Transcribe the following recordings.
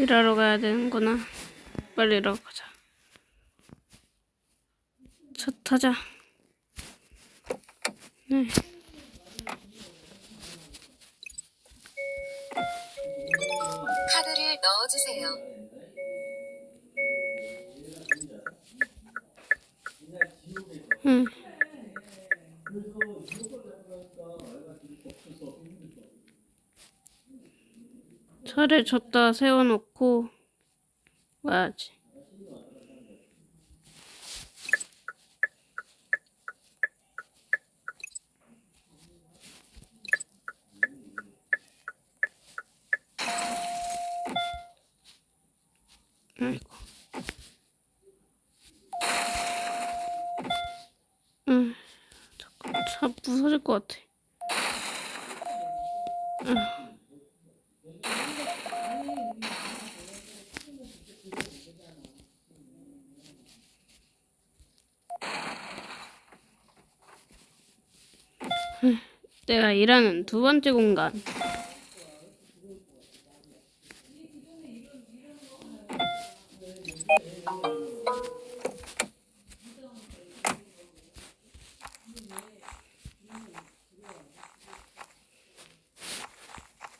일하러 가야 되는구나. 빨리 일하러 가자. 차 타자. 네. 카드를 넣어주세요. 응. 차를 줬다 세워놓고 와야지. 아이고. 응. 자꾸 차 부서질 것 같아. 내가 일하는 두 번째 공간.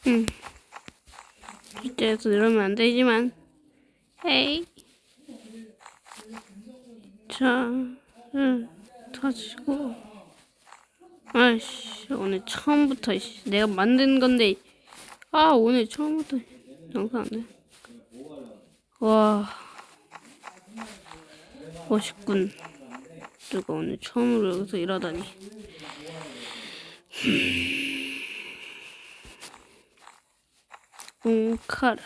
응. 이때에서 이러면 안 되지만. 헤이. 자, 응, 터지고. 아이씨, 오늘 처음부터, 씨, 내가 만든 건데. 아, 오늘 처음부터 영상 안 돼. 와. 멋있군. 내가 오늘 처음으로 여기서 일하다니. 옹카라.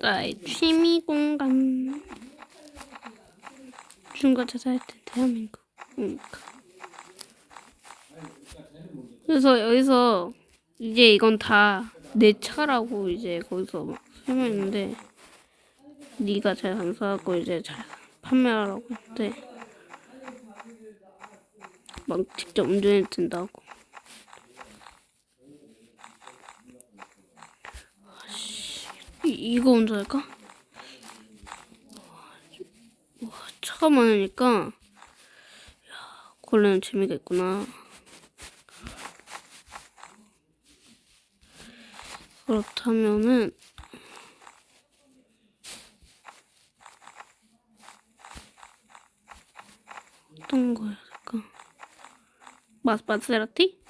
나의 취미 공간. 중고차사 할때 대한민국. 옹카. 그래서 여기서 이제 이건 다 내 차라고 이제 거기서 막 설명했는데 네가 잘 장사하고 이제 잘 판매하라고 했는데 막 직접 운전해 준다고. 이, 이거 운전할까? 와, 차가 많으니까 야, 원래는 재미가 있구나. 그렇다면은 어떤 거야 될까? 마스 마세라티?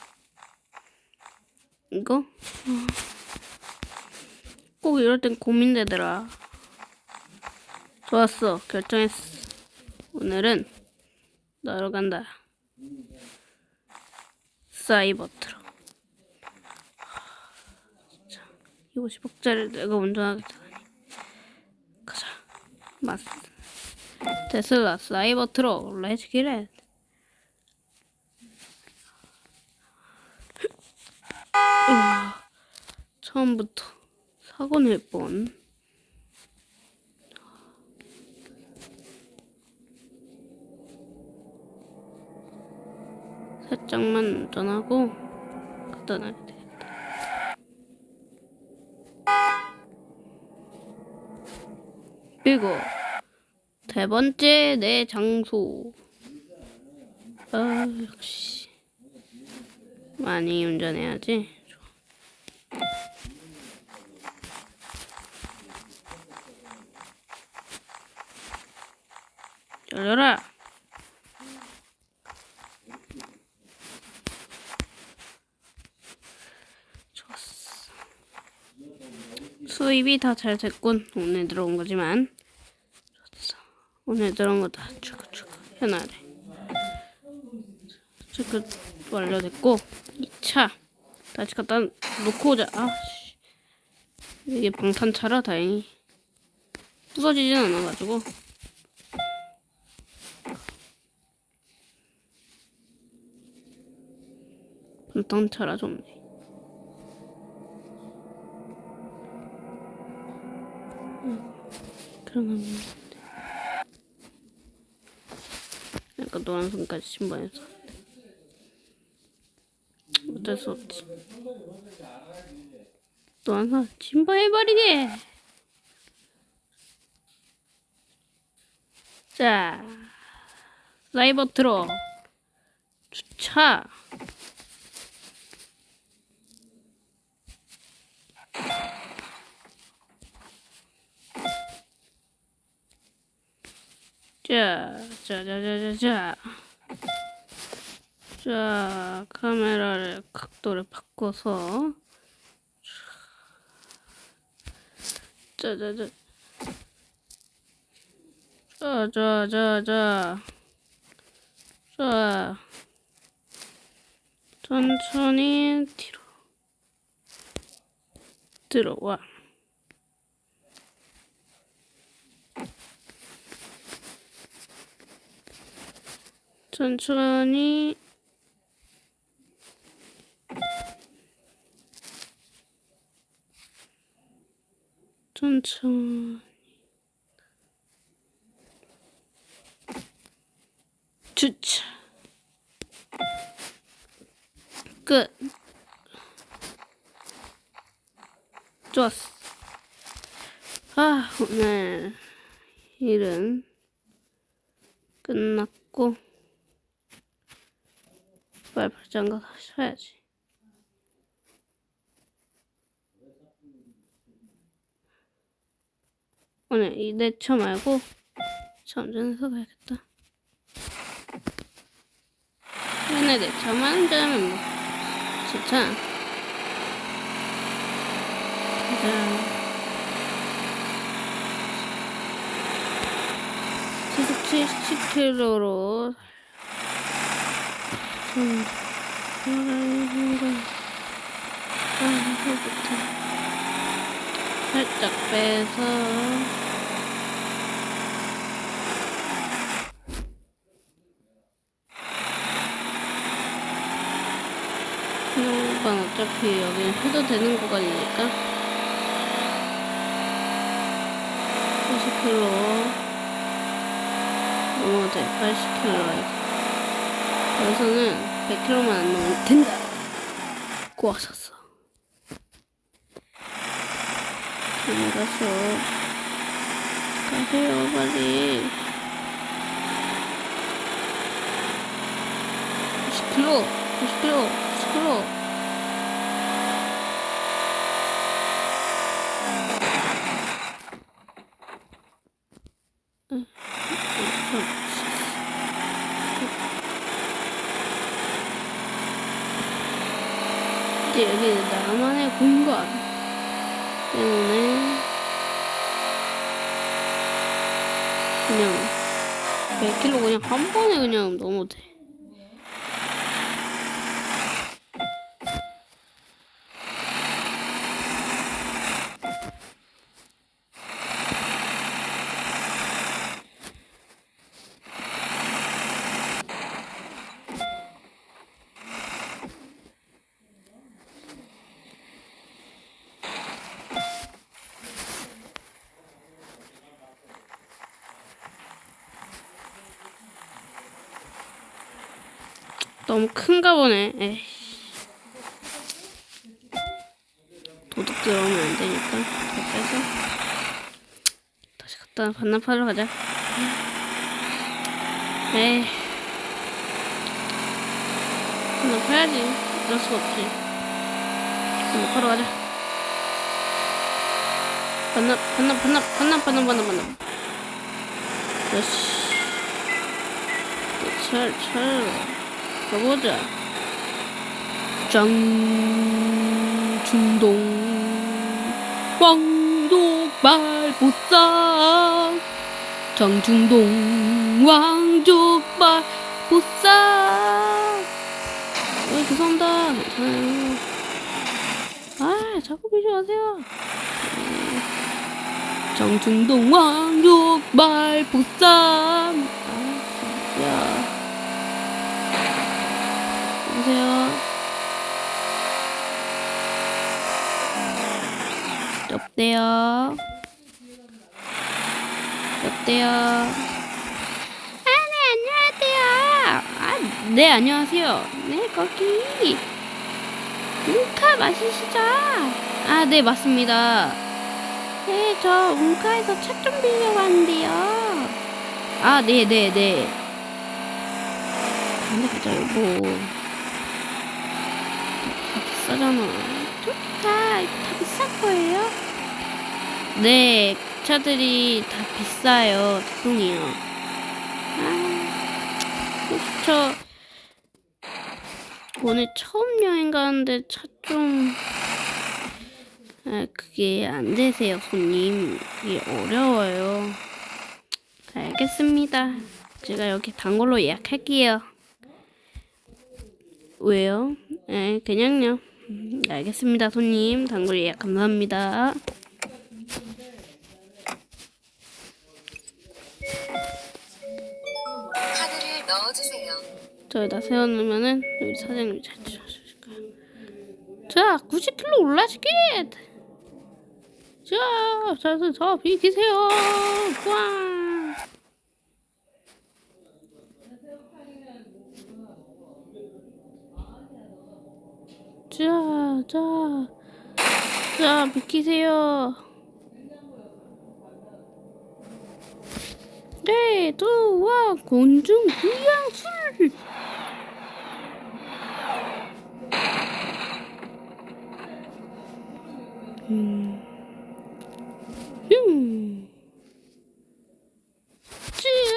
이거? 아. 꼭 이럴 땐 고민되더라. 좋았어. 결정했어. 오늘은 나러 간다. 사이버 트럭. 진짜 이 50억짜리 내가 운전하겠다니. 가자. 마스. 테슬라 사이버 트럭. 렛츠 기렛. 처음부터 사고 낼 뻔. 살짝만 운전하고 갖다 놔야 되겠다. 그리고 세 번째 내 장소. 아 역시 많이 운전해야지. 열려라. 좋았어. 수입이 다 잘 됐군. 오늘 들어온 거지만. 오늘 들어온 거다 추가추가 해놔야 돼. 체크 완료됐고 2차 다시 갖다 놓고 오자. 아, 씨. 이게 방탄차라 다행히 부서지진 않아가지고. 방탄차라 좋네. 그러면 약간 노란 손까지 신발해서 어쩔 수 없지 또 하나 침범해버리게. 자, 라이버 트로 주차. 자, 자, 자, 자, 자, 자. 자, 카메라를 각도를 바꿔서 자, 자, 자. 자, 자, 자, 자. 자. 천천히 뒤로 들어와. 천천히. 천천히. 주차. 끝. 좋았어. 아 오늘 일은 끝났고 빨리 발장가 가셔야지 오늘 이 내차 말고 전전해서 가야겠다. 맨날 내차만 운전하면 뭐 진짜 가자. 시속 70km로 살짝 빼서 이건 어차피 여기는 해도 되는 구간이니까 80km 넘어도 돼. 80km 여기서는 100km만 안 넘으면 된다 꼬아셨어. 들어가서 가세요 빨리. 90km 90km 90km 이제 여기 나만의 공간 때문에 그냥 100km 그냥 한 번에 그냥 넘어도 돼. 너무 큰가 보네. 에이. 도둑 들어오면 안 되니까 다 빼서 다시 갔다 반납하러 가자. 에이. 반납해야지. 어쩔 수가 없지. 반납하러 가자. 반납, 반납, 반납, 반납, 반납, 반납, 반납. 역시. 잘, 잘. 가보자. 장 중동 왕족발 보쌈 장중동 왕족발 보쌈 어, 죄송합니다. 괜찮아요. 아, 자꾸 비교하세요. 장중동 왕족발 보쌈 아, 진짜. 여보세요. 여보세요. 여보세요. 아, 네, 안녕하세요. 아, 네, 안녕하세요. 네, 거기. 웅카 맞으시죠? 아, 네, 맞습니다. 네, 저 웅카에서 차 좀 빌려고 하는데요. 아, 네, 네, 네. 근데. 다비 싸잖아. 좋다. 다 비쌀 거예요? 네, 차들이 다 비싸요. 죄송해요. 아, 저 오늘 처음 여행 가는데 차 좀... 아, 그게 안 되세요, 손님. 이게 어려워요. 알겠습니다. 제가 여기 단골로 예약할게요. 왜요? 네, 그냥요. 음, 알겠습니다, 손님. 단골 예약 감사합니다. 카드를 넣어주세요. 저기다 세워놓으면은 여기 사장님이 잘 주실 거예요. 자, 90kg 올라시게. 자, 자, 자, 자, 비키세요. 와. 자, 자, 자, 비키세요. 네, 또, 와, 곤중 불량술. 음. 음. 찌아.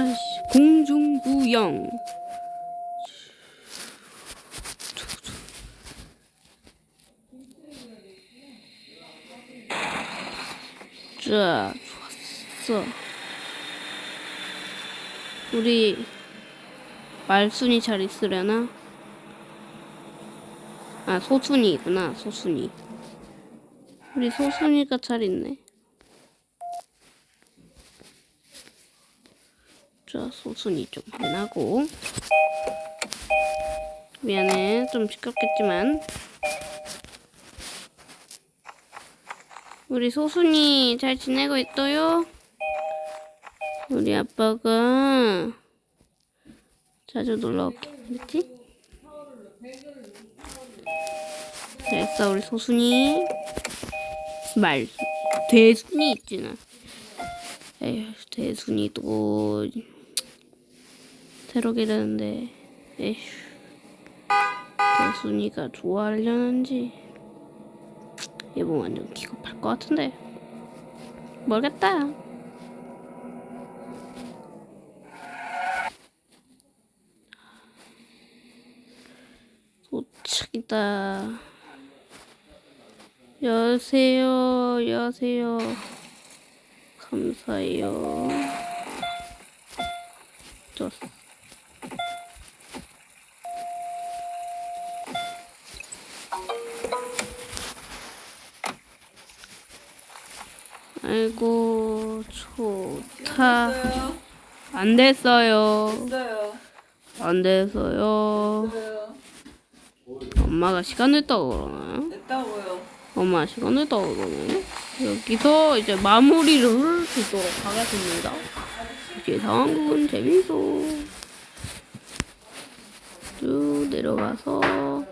아씨, 공중 자, 좋았어. 우리 말순이 잘 있으려나? 아, 소순이구나, 소순이. 우리 소순이가 잘 있네. 자, 소순이 좀 확인하고. 미안해, 좀 시끄럽겠지만. 우리 소순이 잘 지내고 있어요? 우리 아빠가 자주 놀러 올게. 그렇지? 됐어, 우리 소순이. 말, 대순이 있지나. 에휴, 대순이도 새로 기르는데, 에휴. 대순이가 좋아하려는지. 얘뭐 완전 기겁할 것 같은데. 모르겠다. 도착이다. 여세요, 여세요. 감사해요. 좋았어. 아이고, 좋다. 됐어요. 안 됐어요. 됐어요. 안 됐어요. 됐어요. 엄마가 시간 냈다고 그러나요? 됐다고요. 엄마 시간 냈다고 그러나요? 여기서 이제 마무리를 짓도록 하겠습니다. 이제 상황극은 재밌어. 쭉 내려가서